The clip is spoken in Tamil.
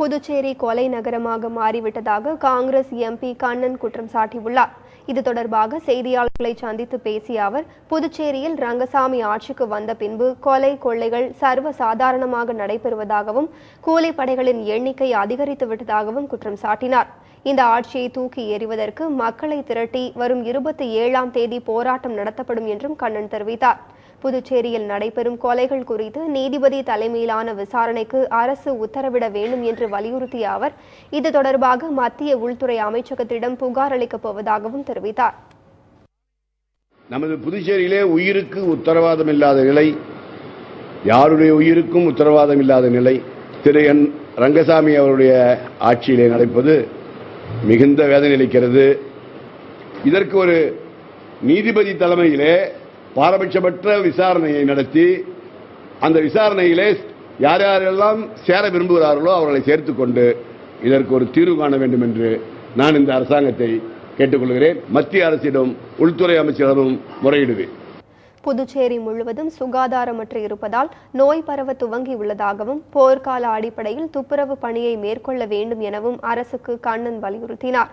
புதுச்சேரி கொலை நகரமாக மாறிவிட்டதாக காங்கிரஸ் எம்பி கண்ணன் குற்றம் சாட்டியுள்ளார். இது தொடர்பாக செய்தியாளர்களை சந்தித்து பேசிய அவர் புதுச்சேரியில் ரங்கசாமி ஆட்சிக்கு வந்த பின்பு கொலை கொள்ளைகள் சர்வ சாதாரணமாக நடைபெறுவதாகவும் கூலிப்படைகளின் எண்ணிக்கை அதிகரித்து விட்டதாகவும் குற்றம் சாட்டினார். இந்த ஆட்சியை தூக்கி எறிவதற்கு மக்களை திரட்டி வரும் இருபத்தி ஏழாம் தேதி போராட்டம் நடத்தப்படும் என்றும் கண்ணன் தெரிவித்தார். புதுச்சேரியில் நடைபெறும் கொலைகள் குறித்து நீதிபதி தலைமையிலான விசாரணைக்கு அரசு உத்தரவிட வேண்டும் என்று வலியுறுத்திய அவர் இது தொடர்பாக மத்திய உள்துறை அமைச்சகத்திடம் புகார் அளிக்கப் போவதாகவும் தெரிவித்தார். நமது புதுச்சேரியிலே உயிருக்கு உத்தரவாதம் இல்லாத நிலை யாருடைய உயிருக்கும் உத்தரவாதம் இல்லாத நிலை திரு. என். ரங்கசாமி அவருடைய ஆட்சியிலே நடப்பது மிகுந்த வேதனை அளிக்கிறது. இதற்கு ஒரு நீதிபதி தலைமையிலே பாரபட்சமற்ற விசாரணையை நடத்தி அந்த விசாரணையிலே யார் யாரெல்லாம் சேர விரும்புகிறார்களோ அவர்களை சேர்த்துக்கொண்டு இதற்கு ஒரு தீர்வு காண வேண்டும் என்று நான் இந்த அரசாங்கத்தை கேட்டுக்கொள்கிறேன். மத்திய அரசிடம் உள்துறை அமைச்சரிடமும் முறையிடுவேன். புதுச்சேரி முழுவதும் சுகாதாரமற்று இருப்பதால் நோய் பரவ துவங்கியுள்ளதாகவும் போர்க்கால அடிப்படையில் துப்புரவு பணியை மேற்கொள்ள வேண்டும் எனவும் அரசுக்கு கண்ணன் வலியுறுத்தினார்.